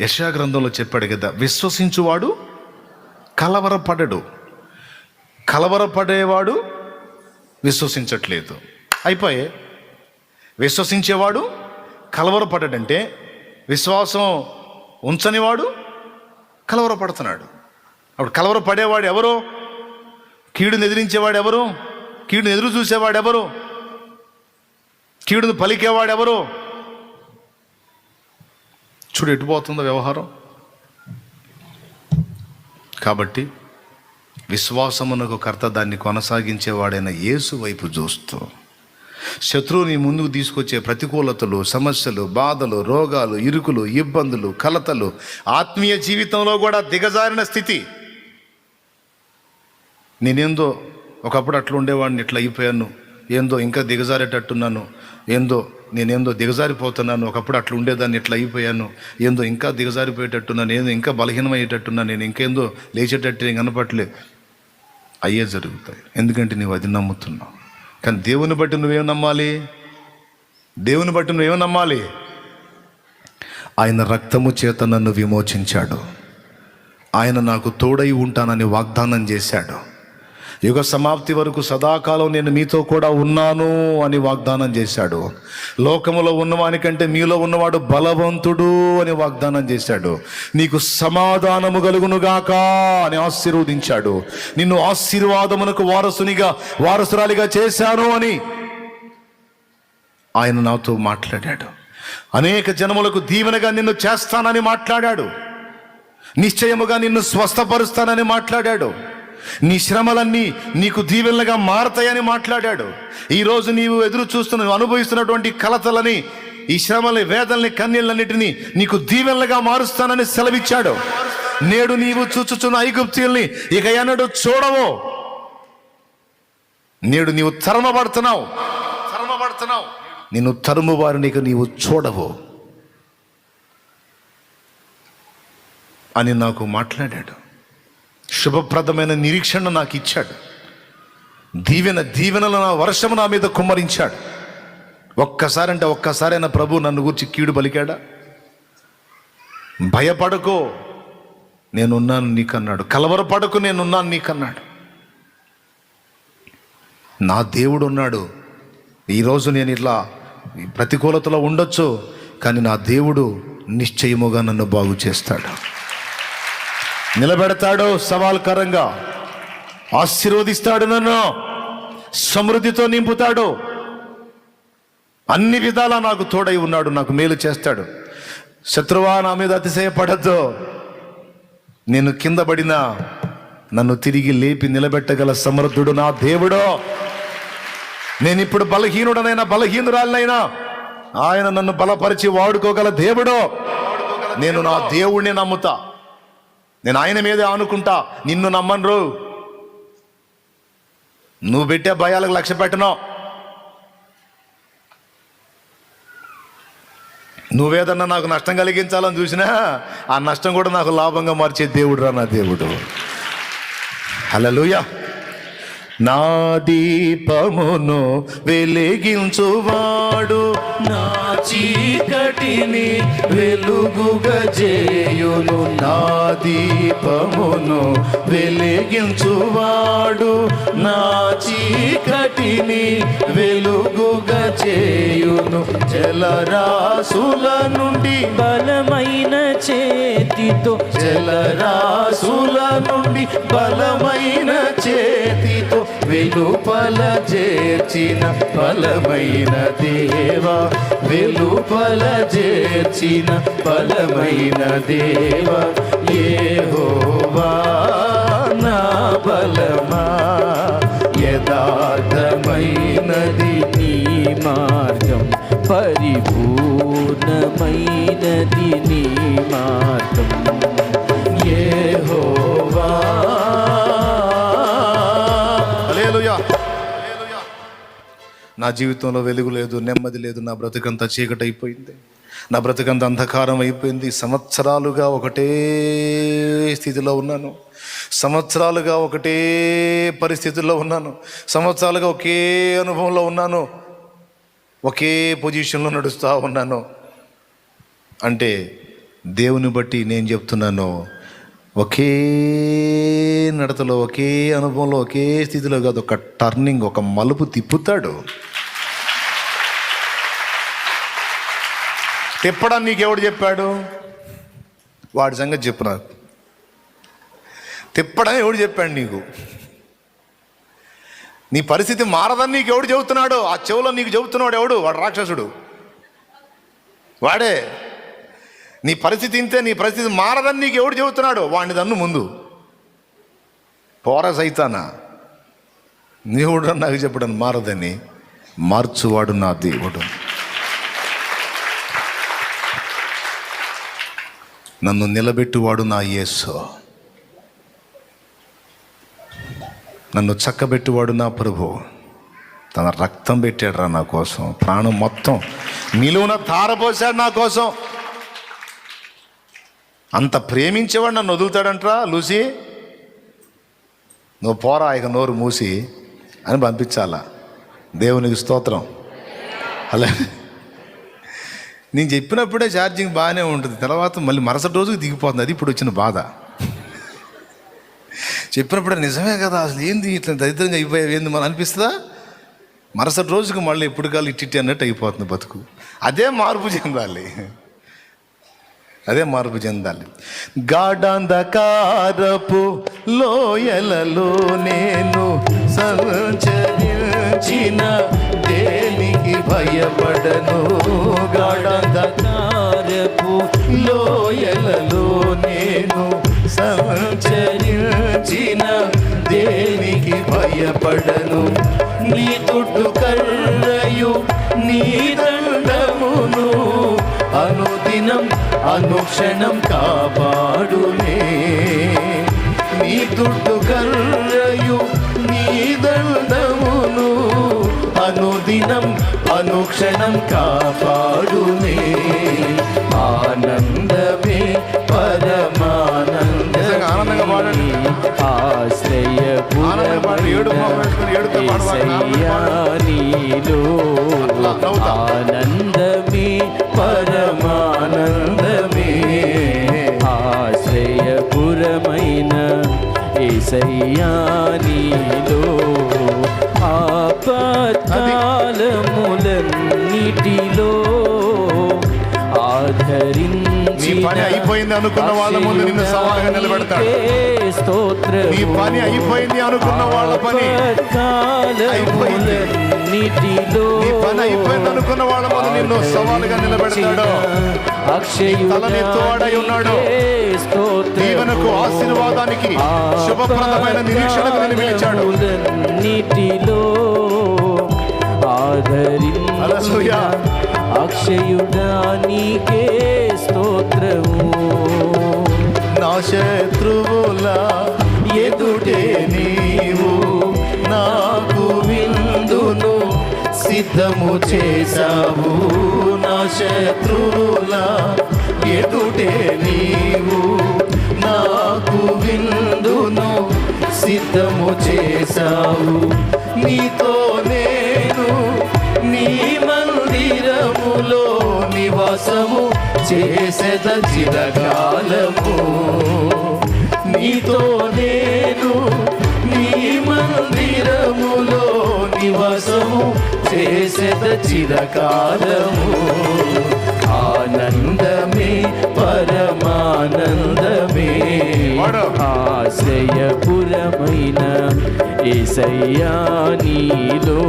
యశా గ్రంథంలో చెప్పాడు కదా విశ్వసించువాడు కలవరపడడు. కలవరపడేవాడు విశ్వసించట్లేదు. అయిపోయే. విశ్వసించేవాడు కలవరపడ్డాడంటే విశ్వాసం ఉంచనివాడు కలవరపడుతున్నాడు. అప్పుడు కలవరపడేవాడు ఎవరు? కీడుని ఎదిరించేవాడు ఎవరు? కీడుని ఎదురు చూసేవాడు ఎవరు? కీడును పలికేవాడు ఎవరు? చూడు ఎటుపోతుందో వ్యవహారం? కాబట్టి విశ్వాసమునకు కర్త దాన్ని కొనసాగించేవాడైన యేసు వైపు చూస్తూ శత్రువుని ముందుకు తీసుకొచ్చే ప్రతికూలతలు సమస్యలు బాధలు రోగాలు ఇరుకులు ఇబ్బందులు కలతలు ఆత్మీయ జీవితంలో కూడా దిగజారిన స్థితి. నేనేందో ఒకప్పుడు అట్లా ఉండేవాడిని ఇట్లా అయిపోయాను ఏందో ఇంకా దిగజారేటట్టున్నాను ఏందో నేనేందో దిగజారిపోతున్నాను. ఒకప్పుడు అట్లా ఉండేదాన్ని ఇట్లా అయిపోయాను. ఏందో ఇంకా దిగజారిపోయేటట్టున్నా ఏందో ఇంకా బలహీనమయ్యేటట్టున్నా నేను ఇంకేందో లేచేటట్టు నేను కనపట్లే అయ్యే జరుగుతాయి. ఎందుకంటే నువ్వు అది నమ్ముతున్నావు. కానీ దేవుని బట్టి నువ్వేం నమ్మాలి? దేవుని బట్టి నువ్వేం నమ్మాలి? ఆయన రక్తము చేత నన్ను విమోచించాడు. ఆయన నాకు తోడై ఉంటానని వాగ్దానం చేశాడు. యుగ సమాప్తి వరకు సదాకాలం నేను మీతో కూడా ఉన్నాను అని వాగ్దానం చేశాడు. లోకములో ఉన్నవానికంటే మీలో ఉన్నవాడు బలవంతుడు అని వాగ్దానం చేశాడు. నీకు సమాధానము కలుగునుగాక అని ఆశీర్వదించాడు. నిన్ను ఆశీర్వాదమునకు వారసునిగా వారసురాలిగా చేశాను అని ఆయన నాతో మాట్లాడాడు. అనేక జనములకు దీవెనగా నిన్ను చేస్తానని మాట్లాడాడు. నిశ్చయముగా నిన్ను స్వస్థపరుస్తానని మాట్లాడాడు. నీ శ్రమలన్నీ నీకు దీవెనలుగా మారతాయని మాట్లాడాడు. ఈరోజు నీవు ఎదురు చూస్తున్న అనుభవిస్తున్నటువంటి కలతలని ఈ శ్రమల వేదల్ని కన్నీళ్ళన్నిటినీ నీకు దీవెనలుగా మారుస్తానని సెలవిచ్చాడు. నేడు నీవు చూచుచున్న ఐగుప్తీయుల్ని ఇక ఎన్నడు చూడవు. నేడు నీవు తరమబడుతున్నావు. తరమబడుతున్నావు. నిన్ను తరుము నీవు చూడవు అని నాకు మాట్లాడాడు. శుభప్రదమైన నిరీక్షణ నాకు ఇచ్చాడు దీవెన దీవెనల నా వర్షము నా మీద కుమ్మరించాడు. ఒక్కసారి అంటే ఒక్కసారైనా ప్రభు నన్ను గురించి కీడు పలికాడా? భయపడకో నేనున్నాను నీకన్నాడు. కలవరపడకు నేనున్నాను నీకన్నాడు. నా దేవుడు ఉన్నాడు ఈరోజు నేను ఇట్లా ప్రతికూలతలో ఉండొచ్చు కానీ నా దేవుడు నిశ్చయముగా నన్ను బాగు చేస్తాడు. నిలబెడతాడు సవాల్కరంగా. ఆశీర్వదిస్తాడు నన్ను. సమృద్ధితో నింపుతాడు. అన్ని విధాలా నాకు తోడై ఉన్నాడు నాకు మేలు చేస్తాడు. శత్రువా నా మీద అతిశయపడద్దు. నేను కింద పడినా నన్ను తిరిగి లేపి నిలబెట్టగల సమర్థుడు నా దేవుడు. నేను ఇప్పుడు బలహీనుడనైనా బలహీనురాలనైనా ఆయన నన్ను బలపరిచి వాడుకోగల దేవుడు. నేను నా దేవుణ్ణి నమ్ముతా. నేను ఆయన మీదే ఆనుకుంటా. నిన్ను నమ్మను నువ్వు పెట్టే భయాలకు లక్ష్య పెట్టను. నువ్వేదన్నా నాకు నష్టం కలిగించాలని చూసినా ఆ నష్టం కూడా నాకు లాభంగా మార్చే దేవుడు రా నా దేవుడు. హలోయ నా దీపమును వెలిగించువాడు నా చీకటిని వెలుగుగా చేయును నా దీపమును వెలిగించువాడు. నా చీకటిని వెలుగుగా చేయును జలరాసుల నుండి బలమైన చేతితో జలరాసుల నుండి బలమైన చేతితో వెలుపల చేర్చిన బలమైన దేవా వెలుపల చేర్చిన బలమైన దేవా యెహోవా నా బలమా యథార్థమైనది నీ మార్గం పరిపూర్ణమైనది నీ మార్గం. నా జీవితంలో వెలుగు లేదు నెమ్మది లేదు నా బ్రతుకంతా చీకటి అయిపోయింది నా బ్రతుకంత అంధకారం అయిపోయింది సంవత్సరాలుగా ఒకటే స్థితిలో ఉన్నాను. సంవత్సరాలుగా ఒకటే పరిస్థితుల్లో ఉన్నాను. సంవత్సరాలుగా ఒకే అనుభవంలో ఉన్నాను. ఒకే పొజిషన్లో నడుస్తూ ఉన్నాను. అంటే దేవుని బట్టి నేను చెప్తున్నాను ఒకే నడతలో ఒకే అనుభవంలో ఒకే స్థితిలో కాదు ఒక టర్నింగ్ ఒక మలుపు తిప్పుతాడు. తిప్పడం నీకెవడు చెప్పాడు? వాడి సంగతి చెప్పు నాకు. తిప్పడం ఎవడు చెప్పాడు నీకు? నీ పరిస్థితి మారదని నీకు ఎవడు చెబుతున్నాడు? ఆ చెవులో నీకు చెబుతున్నాడు ఎవడు? వాడు రాక్షసుడు. వాడే. నీ పరిస్థితి ఇంతే నీ పరిస్థితి మారదని నీకు ఎవడు చెబుతున్నాడు? వాడిని దన్ను ముందు. పోరా సైతానా. నీవుడు నాకు చెప్పడం మారదని మార్చువాడు నా దేవుడు. నన్ను నిలబెట్టువాడు నా యేసు. నన్ను చక్కబెట్టువాడు నా ప్రభు. తన రక్తం పెట్టాడురా నా కోసం. ప్రాణం మొత్తం నిలువున తారపోసాడు నా కోసం. అంత ప్రేమించేవాడు నన్ను వదులుతాడంట్రా లూసి. నువ్వు పోరా ఇక నోరు మూసి అని పంపించాలా. దేవునికి స్తోత్రం. అలా నేను చెప్పినప్పుడే ఛార్జింగ్ బాగానే ఉంటుంది. తర్వాత మళ్ళీ మరుసటి రోజుకి దిగిపోతుంది. అది ఇప్పుడు వచ్చిన బాధ. చెప్పినప్పుడే నిజమే కదా అసలు ఏంది ఇట్లా దరిద్రంగా అయిపోయావు ఏంది మనం అనిపిస్తుందా? మరుసటి రోజుకి మళ్ళీ ఎప్పుడు కాలు ఇట్టి అన్నట్టు అయిపోతుంది బతుకు. అదే మార్పు చెందాలి. అదే మార్పు చెందాలి. గాఢంధకారపు లోయలలో నేను సంచరించిన భయపడను. గాఢంధకారపు లోయలలో నేను సంచరించిన దేనికి భయపడను. నీ తుట్టు కర్రయు నీ దండమును అనుదినం అనుక్షణం కాపాడునే నీ తుట్టు కర్రయు నీ దండము అనుక్షణం కాపాడునే ఆనందమే పరమానంద ఆనందంగా పాడండి. ఆశ్రయ నీలో. ఆనందమే పరమానందమే. ఆశ్రయపురమైన ఏసయ్యా నీలో. ఆపత్కాలములన్నిటిలో నీ పని అయిపోయింది అనుకున్న వాళ్ళ ముందు నిన్ను సవాలుగా నిలబెడతాడు. నీ పని అయిపోయింది అనుకున్న వాళ్ళ పని అయిపోయింది. నీటిలో నీ పని అయిపోయింది అనుకున్న వాళ్ళ ముందు నిన్ను సవాలుగా నిలబెడతాడు. తలనెత్తువాడై ఉన్నాడు. దీవెనకు, ఆశీర్వాదానికి, శుభప్రదమైన నిరీక్షణకు నిన్ను పిలిచాడు. నీటిలో హల్లెలూయా. ఆదరి అక్షయుడా నీకే స్తోత్రము. నా శత్రువుల ఎదుటే నీవు నాకు విందును సిద్ధము చేశావు. నా శత్రువుల ఎదుటే నీవు నాకు విందును సిద్ధము చేశావు. నీతో నేను నీ నివాసము చేసేద చిరకాలము. నీతో నేను నీ మందిరములో నివాసము చేసేద చిరకాలము. ఆనందమే పరమానందమే. ఆశయపురమైన ఏసయ్యా నీలో.